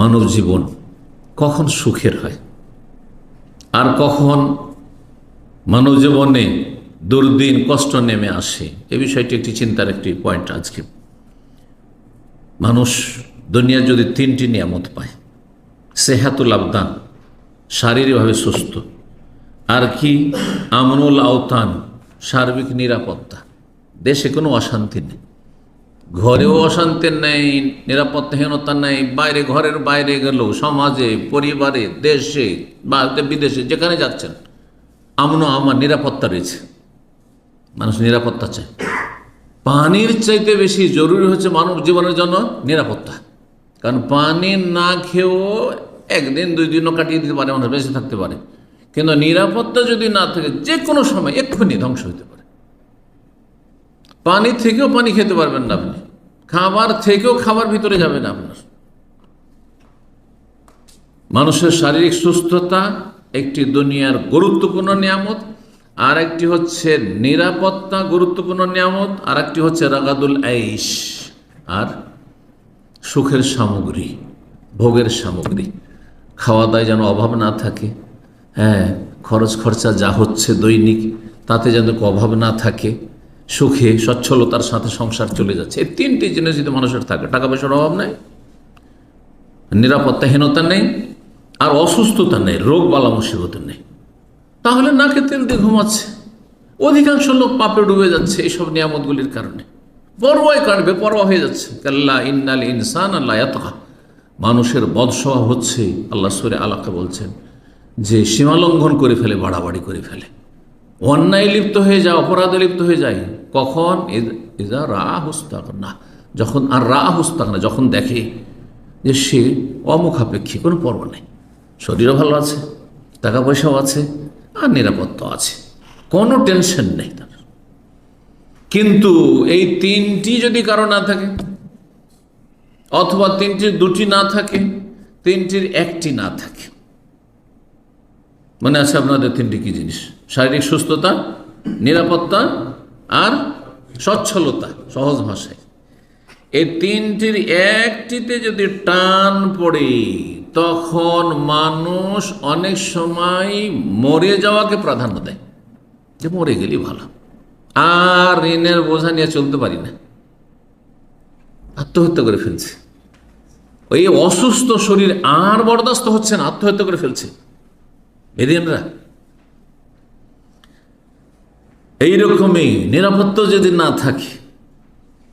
মানব জীবন কখন সুখের হয়? আর কখন মানব জীবনে দুর্দিন, কষ্ট নেমে আসে? এ বিষয়টি একটি চিন্তার একটি পয়েন্ট আজকে। মানুষ দুনিয়ার যদি তিনটি নিয়ামত পায়, সেহাতুল আবদান, শারীরিকভাবে সুস্থ, আর কি আমনুল আওতান, সার্বিক নিরাপত্তা, দেশে কোনো অশান্তি নেই। ঘরেও অশান্তির নেই নিরাপত্তাহীনতা নেই, বাইরে, ঘরের বাইরে গেলেও সমাজে, পরিবারে, দেশে বা বিদেশে, যেখানে যাচ্ছেন আমনও আমার নিরাপত্তা রয়েছে। মানুষ নিরাপত্তা চায়। পানির চাইতে বেশি জরুরি হচ্ছে মানব জীবনের জন্য নিরাপত্তা। কারণ পানি না খেয়েও একদিন, দুই দিনও কাটিয়ে দিতে পারে, মানুষ বেঁচে থাকতে পারে। কিন্তু নিরাপত্তা যদি না থাকে যে কোনো সময় এক্ষুনি ধ্বংস হতে পারে। পানি থেকেও পানি খেতে পারবেন না আপনি। খাবার থেকেও খাবার ভিতরে যাবে না আপনার। মানুষের শারীরিক সুস্থতা একটি দুনিয়ার গুরুত্বপূর্ণ নিয়ামত আর একটি হচ্ছে নিরাপত্তা গুরুত্বপূর্ণ নিয়ামত আর একটি হচ্ছে রাগাদুল আইস আর সুখের সামগ্রী, ভোগের সামগ্রী। খাওয়া দাওয়ায় যেন অভাব না থাকে। হ্যাঁ খরচ খরচা যা হচ্ছে দৈনিক, তাতে যেন অভাব না থাকে। সুখে, সচ্ছলতার সাথে সংসার চলে যাচ্ছে। এই তিনটি জিনিস যদি মানুষের থাকে, টাকা পয়সার অভাব নেই, নিরাপত্তাহীনতা নেই, আর অসুস্থতা নেই, রোগ বালা মুসিবত নেই। তাহলে নাকে তেল দিয়ে ঘুমাচ্ছে। অধিকাংশ লোক পাপে ডুবে যাচ্ছে এইসব নিয়ামতগুলির কারণে। পরোয়াই কাটবে, পরোয়া হয়ে যাচ্ছে। কাল্লা ইন্নাল ইনসান আল্লাহ এতকা মানুষের বদস্বভাব হচ্ছে, আল্লাহ সুরে আলাকে বলছেন, যে সীমালঙ্ঘন করে ফেলে, বাড়াবাড়ি করে ফেলে। অন্যায় লিপ্ত হয়ে যায়, অপরাধে লিপ্ত হয়ে যায় কখন? ইজা রা হুস্তাক না যখন আর রা হুস্তাক না যখন দেখে যে সে অমুখাপেক্ষী, কোনো পর্ব নেই। শরীরও ভালো আছে টাকা পয়সাও আছে, আর নিরাপত্তা আছে। কোনো টেনশন নেই তার। কিন্তু এই তিনটি যদি কারও না থাকে, অথবা তিনটির দুটি না থাকে, তিনটির একটি না থাকে, মনে আছে আপনাদের তিনটি কি জিনিস? শারীরিক সুস্থতা, নিরাপত্তা আর সচ্ছলতা, সহজ ভাষায়। এই তিনটির একটিতে যদি টান পড়ে, তখন মানুষ অনেক সময় মরে যাওয়াকে প্রাধান্য দেয়। যে মরে গেলি ভালো। আর ঋণের বোঝা নিয়ে চলতে পারি না। আত্মহত্যা করে ফেলছে। ওই অসুস্থ শরীর আর বরদাস্ত হচ্ছে না, আত্মহত্যা করে ফেলছে। বেদিনরা এইরকমই নিরাপত্তা যদি না থাকে,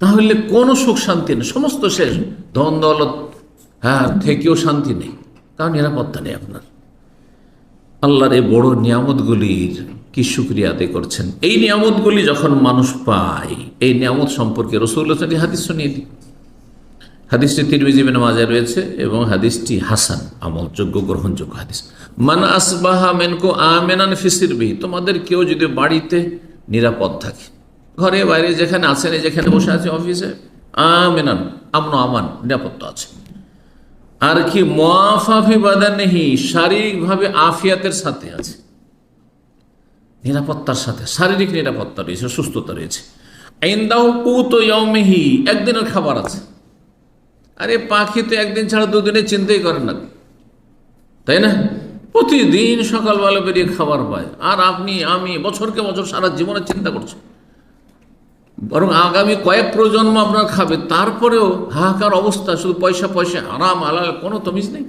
তাহলে কোনো সুখ শান্তি নেই, সমস্ত শেষ। ধন দৌলত হ্যাঁ থেকেও শান্তি নেই কারণ নিরাপত্তা নেই আপনার। আল্লাহর এই বড় নিয়ামতগুলির কি সুক্রিয়া আদায় করছেন? এই নিয়ামতগুলি যখন মানুষ পায়, এই নিয়ামত সম্পর্কে রসুল হাদিস শুনিয়ে দিই হাদিসটি তিরমিজিবিন মাজায় রয়েছে এবং হাদিসটি হাসান, আমলযোগ্য, গ্রহণযোগ্য হাদিস। মান আসবাহা মেনকো আমেনান ফিসির বিহি, তোমাদের কেউ যদি বাড়িতে নিরাপদ থাকে। ঘরে বাইরে যেখানে আছেন যেখানে বসে আছে অফিসে আমেনান, আমন আমান, নিরাপত্তা আছে। আর কি মোয়াফাফি বাদানেহি, শারীরিকভাবে আফিয়াতের সাথে আছে। নিরাপত্তার সাথে, শারীরিক নিরাপত্তা রয়েছে, সুস্থতা রয়েছে। আইন্দাও কুত ইয়মেহি একদিনের খাবার আছে। আরে পাখি তো একদিন ছাড়া দুদিনে চিন্তাই করে না। তাই না? প্রতিদিন সকালবেলা বেরিয়ে খাবার পায়। আর আপনি, আমি বছরকে বছর সারা জীবনে চিন্তা করছি। বরং আগামী কয়েক প্রজন্ম আপনার খাবে, তারপরেও হাহাকার অবস্থা, শুধু পয়সা পয়সা আরাম আলাল কোনো তমিজ নেই।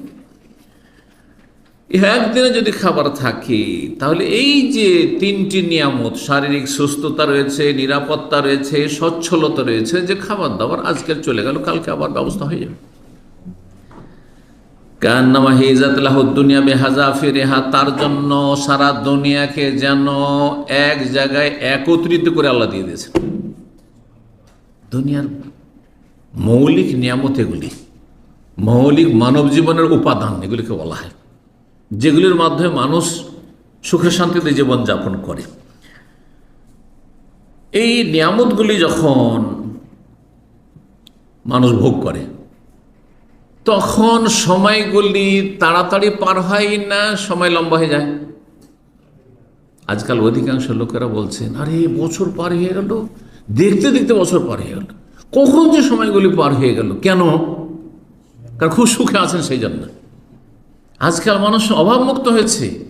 একদিনে যদি খাবার থাকে, তাহলে এই যে তিনটি নিয়ামত, শারীরিক সুস্থতা রয়েছে, নিরাপত্তা রয়েছে, সচ্ছলতা রয়েছে, যে খাবার দাবার আজকের চলে গেল, কালকে আবার ব্যবস্থা হয়ে যাবে। কান্নামা হিজাতলাহ দুনিয়া বেহাজা ফিরেহা, তার জন্য সারা দুনিয়াকে যেন এক জায়গায় একত্রিত করে আল্লাহ দিয়ে দিয়েছে দুনিয়ার মৌলিক নিয়ামত এগুলি, মৌলিক মানব জীবনের উপাদান, এগুলিকে বলা হয়, যেগুলির মাধ্যমে মানুষ সুখে শান্তিতে জীবনযাপন করে। এই নিয়ামতগুলি যখন মানুষ ভোগ করে তখন সময়গুলি তাড়াতাড়ি পার হয় না, সময় লম্বা হয়ে যায়। আজকাল অধিকাংশ লোকেরা বলছেন, আরে, বছর পার হয়ে গেল। দেখতে দেখতে বছর পার হয়ে গেল। কখন যে সময়গুলি পার হয়ে গেল, কেন? কারণ খুব সুখে আছেন সেই জন্য। আজকাল মানুষ অভাবমুক্ত হয়েছে।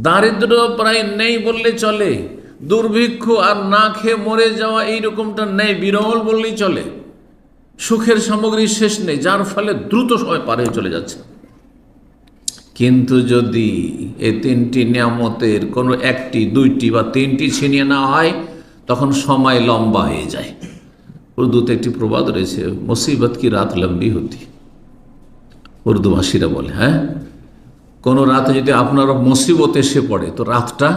দারিদ্র প্রায় নেই বললে চলে। দুর্ভিক্ষ আর না খেয়ে মরে যাওয়া এইরকমটা নেই, বিরল বললেই চলে। সুখের সামগ্রী শেষ নেই, যার ফলে দ্রুত সময় পার হয়ে চলে যাচ্ছে। কিন্তু যদি এই তিনটি নিয়ামতের কোনো একটি, দুইটি বা তিনটি ছিনিয়ে না হয়, তখন সময় লম্বা হয়ে যায়। উর্দুতে একটি প্রবাদ রয়েছে, মুসিবত কি রাত লম্বি হতি? উর্দু ভাষীরা বলে হ্যাঁ কোনো রাতে যদি আপনার মুসিবত এসে পড়ে, তো রাতটা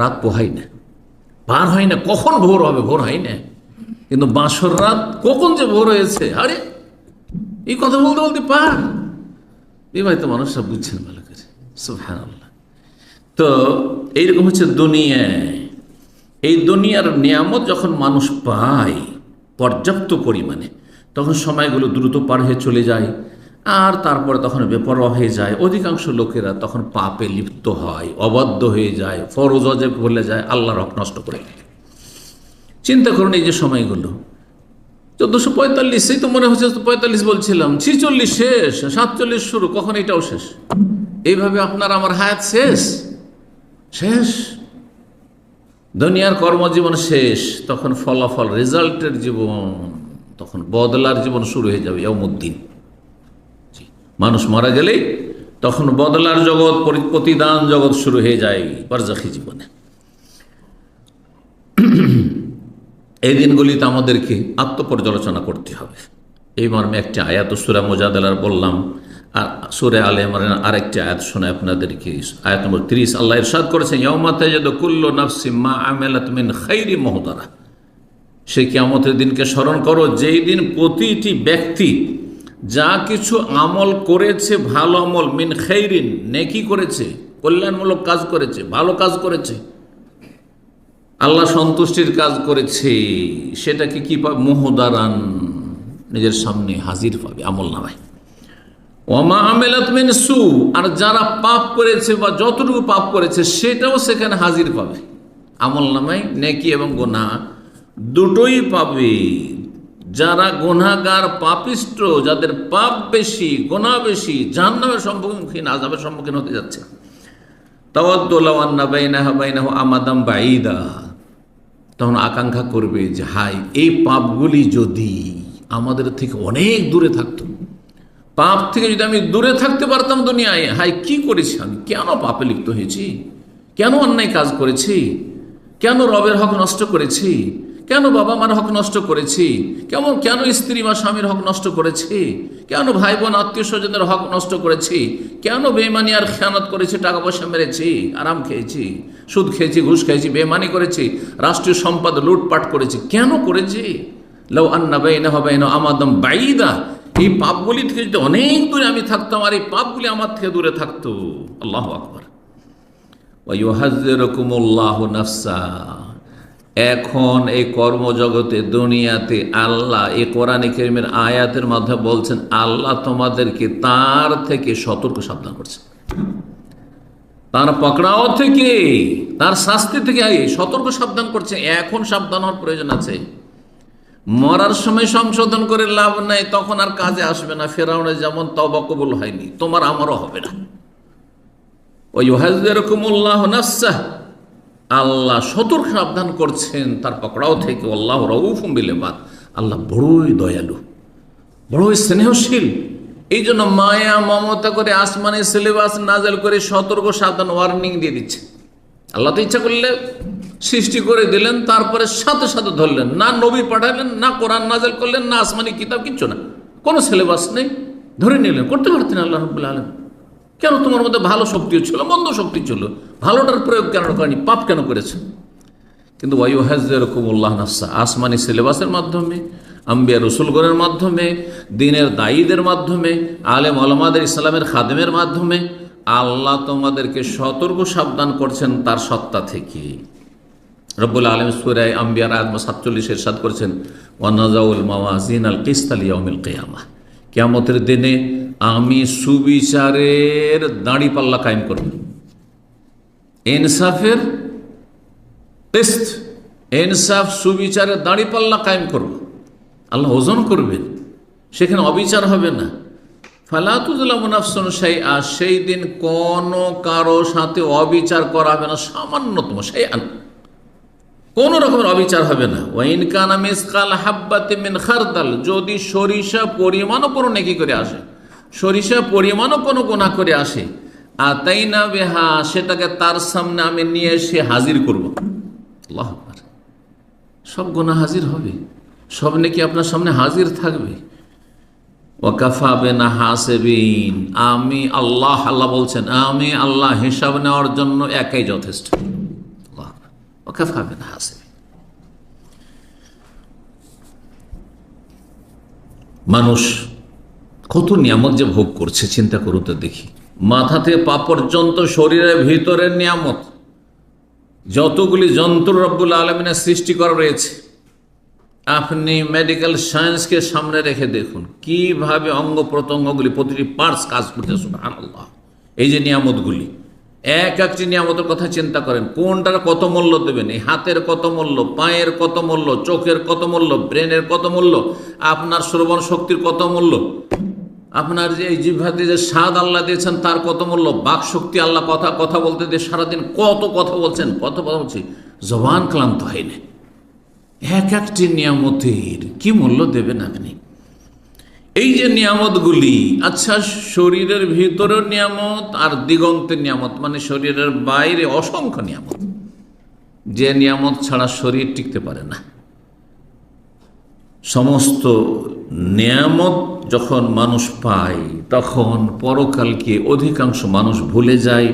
রাত পোহাই না, পার হয় না, কখন ভোর হবে? ভোর হয় না? কিন্তু বাঁশর রাত কখন যে ভোর হয়েছে, আরে, এই কথা বলতে বলতে পার। বিবাহিত মানুষরা বুঝছেন ভালো করে। আল্লাহ তো এইরকম হচ্ছে দুনিয়ায়। এই দুনিয়ার নিয়ামত যখন মানুষ পায় পর্যাপ্ত পরিমাণে, তখন সময়গুলো দ্রুত পার হয়ে চলে যায়, আর তারপরে তখন বেপরোয়া হয়ে যায়। অধিকাংশ লোকেরা তখন পাপে লিপ্ত হয়, অবাধ্য হয়ে যায়, ফরজ অজেব বলে যায় আল্লাহর হক নষ্ট করে চিন্তা করুন এই যে সময়গুলো। চোদ্দোশো পঁয়তাল্লিশেই তো মনে হচ্ছে পঁয়তাল্লিশ বলছিলাম। ছিচল্লিশ শেষ সাতচল্লিশ শুরু কখন এটাও শেষ? এইভাবে আপনার আমার হায়াত শেষ? শেষ। দুনিয়ার কর্মজীবন শেষ তখন ফলাফল রেজাল্টের জীবন তখন বদলার জীবন শুরু হয়ে যাবে ইয়মুদ্দিন জি, মানুষ মারা গেলেই তখন বদলার জগৎ পরি- প্রতিদান জগৎ শুরু হয়ে যায় বারজাখি জীবনে। এই দিনগুলিতে আমাদেরকে আত্মপর্যালোচনা করতে হবে। এই মর্মে একটি আয়াত সুরা মোজাদালার বললাম, আর সুরে আলে ইমরান আরেকটি আয়াত শোনায় আপনাদেরকে আয়াত নম্বর তিরিশ আল্লাহ ইরশাদ করেছেন ইয়মাতে যদ কুল্লো নাফসি মা আমেলাত মিন খাইরি মহতারা সেই কিয়ামতের দিনকে স্মরণ করো, যেই দিন প্রতিটি ব্যক্তি যা কিছু আমল করেছে, ভালো আমল, মিন খৈরিন নেকি করেছে, কল্যাণমূলক কাজ করেছে, ভালো কাজ করেছে আল্লাহ সন্তুষ্টির কাজ করেছে, সেটাকে কি পাবে মোহদারান নিজের সামনে হাজির পাবে, আমল নামায়। ওমা আমেলাত সু, আর যারা পাপ করেছে বা যতটুকু পাপ করেছে, সেটাও সেখানে হাজির পাবে। আমল নামায় নেকি এবং গোনা দুটোই পাবে। যারা গোনাগার পাপিষ্ট, যাদের পাপ বেশি গোনা বেশি, জাহান্নামের সম্মুখীন আজাবের সম্মুখীন হতে যাচ্ছে। তাওয়াদ্দোলাওয়ান্না বাইনাহা বাইনাহু আমাদাম বাইদা তখন আকাঙ্ক্ষা করবে যে, হাই, এই পাপগুলি যদি আমাদের থেকে অনেক দূরে থাকতো, পাপ থেকে যদি আমি দূরে থাকতে পারতাম দুনিয়ায়, হাই, কি করেছি আমি? কেন পাপে লিপ্ত হয়েছি? কেন অন্যায় কাজ করেছি? কেন রবের হক নষ্ট করেছি? কেন বাবা মার হক নষ্ট করেছি? কেমন, কেন স্ত্রী বা স্বামীর হক নষ্ট করেছি? কেন ভাই বোন আত্মীয় স্বজনের হক নষ্ট করেছি? কেন বেমানি আর খেয়ানত করেছি টাকা পয়সা মেরেছি, আরাম খেয়েছি, সুদ খেয়েছি, ঘুষ খেয়েছি বেমানি করেছি, রাষ্ট্রীয় সম্পদ লুটপাট করেছি, কেন করেছি? লও আন্না বেইনা হবে না আমাদম বাইদা। এই পাপগুলি থেকে যদি অনেক দূরে আমি থাকতাম, আর এই পাপগুলি আমার থেকে দূরে থাকতো। আল্লাহ আকবর। ওয়াহাজ্জিরকুমুল্লাহু নাফসা। এখন এই কর্মজগতে, দুনিয়াতে আল্লাহ এই কোরআনে কেরিমের আয়াতের মাধ্যমে বলছেন, আল্লাহ তোমাদেরকে তার থেকে সতর্ক সাবধান করছে তার পকড়াও থেকে, তার শাস্তি থেকে সতর্ক সাবধান করছে, এখন সাবধান হওয়ার প্রয়োজন আছে। মরার সময় সংশোধন করে লাভ নাই, তখন আর কাজে আসবে না। ফেরাউনে যেমন তবা কবুল হয়নি, তোমার আমারও হবে না। ওই হাজরকুমুল্লাহ নাসাহ আল্লাহ সতর্ক সাবধান করছেন, তার পকড়াও থেকে। আল্লাহ রউফুম বিলেবাদ আল্লাহ বড়ই দয়ালু, বড়ই স্নেহশীল। এই জন্য মায়া, মমতা করে আসমানে সিলেবাস নাজেল করে সতর্ক, সাবধান ওয়ার্নিং দিয়ে দিচ্ছে। আল্লাহ তো ইচ্ছা করলে সৃষ্টি করে দিলেন, তারপরে সাথে সাথে ধরলেন। না নবী পাঠালেন, না কোরআন নাজেল করলেন, না আসমানি কিতাব, কিচ্ছু না। কোনো সিলেবাস নেই। ধরে নিলেন, করতে পারতেন আল্লাহ রবুল্লা আলম কেন তোমার মধ্যে ভালো শক্তিও ছিল, মন্দ শক্তি ছিল? ভালোটার প্রয়োগ কেন করেনি? পাপ কেন করেছে? কিন্তু ওয়াইউ হাজরকুমুল্লাহ নাসা আসমানি সিলেবাসের মাধ্যমে, আম্বিয়া রসুলগণের মাধ্যমে, দিনের দায়ীদের মাধ্যমে, আলেম আলমাদের ইসলামের খাদেমের মাধ্যমে, আল্লাহ তোমাদেরকে সতর্ক সাবধান করছেন তার সত্তা থেকে। রব্বুল আলম সুরায় আম্বিয়ার আদম সাতচল্লিশ এরশাদ করেছেন ওয়ানাজাউল মাওয়াজিন আল কেয়ামা কেয়ামতের দিনে আমি সুবিচারের দাঁড়ি পাল্লা কায়েম করব। ইনসাফের টেস্ট, ইনসাফ, সুবিচারের দাঁড়ি পাল্লা কায়েম করব। আল্লাহ ওজন করবেন, সেখানে অবিচার হবে না। ফালাতুজলামুনাফসন সেই আর সেই দিন কোন কারও সাথে অবিচার করা হবে না, সামান্যতম সেই আন কোন রকমের অবিচার হবে না। ওয়াইন কানা মিসকাল হাব্বাতে মিন খারদাল, যদি সরিষা পরিমাণও কোনো নেকি করে আসে সরিষা পরিমাণও কোনো গোনা করে আসে। আর তাই না বেহা সেটাকে তার সামনে আমি নিয়ে এসে হাজির করব। সব গোনা হাজির হবে। সব নাকি আপনার সামনে হাজির থাকবে। ওয়াকাফা বেনা হাসেবিন। আমি আল্লাহ আল্লাহ বলছেন, আমি আল্লাহ হিসাব নেওয়ার জন্য একাই যথেষ্ট। ওয়াকাফা বেনা হাসেবিন। মানুষ কত নিয়ামত যে ভোগ করছে, চিন্তা করুন তো দেখি। মাথা থেকে পা পর্যন্ত, শরীরের ভিতরের নিয়ামত। যতগুলি যন্ত্র রব্বুল আলমিনের সৃষ্টি করা রয়েছে, আপনি মেডিকেল সায়েন্সকে সামনে রেখে দেখুন, কীভাবে অঙ্গ প্রত্যঙ্গগুলি, প্রতিটি পার্টস কাজ করতে সুবহান এই যে নিয়ামতগুলি, এক একটি নিয়ামতের কথা চিন্তা করেন, কোনটার কত মূল্য দেবেন? এই হাতের কত মূল্য, পায়ের কত মূল্য, চোখের কত মূল্য ব্রেনের কত মূল্য, আপনার শ্রবণ শক্তির কত মূল্য? আপনার যে এই জিভাতে যে স্বাদ আল্লাহ দিয়েছেন, তার কত মূল্য? বাক শক্তি আল্লাহ কথা কথা বলতে দিয়ে সারাদিন কত কথা বলছেন, কত কথা বলছি। জবান ক্লান্ত হয়নি এক একটি নিয়ামতের কি মূল্য দেবেন আপনি? এই যে নিয়ামতগুলি আচ্ছা শরীরের ভিতরের নিয়ামত আর দিগন্তের নিয়ামত মানে শরীরের বাইরে অসংখ্য নিয়ামত। যে নিয়ামত ছাড়া শরীর টিকতে পারে না। সমস্ত নিয়ামত যখন মানুষ পায় তখন পরকালকে অধিকাংশ মানুষ ভুলে যায়।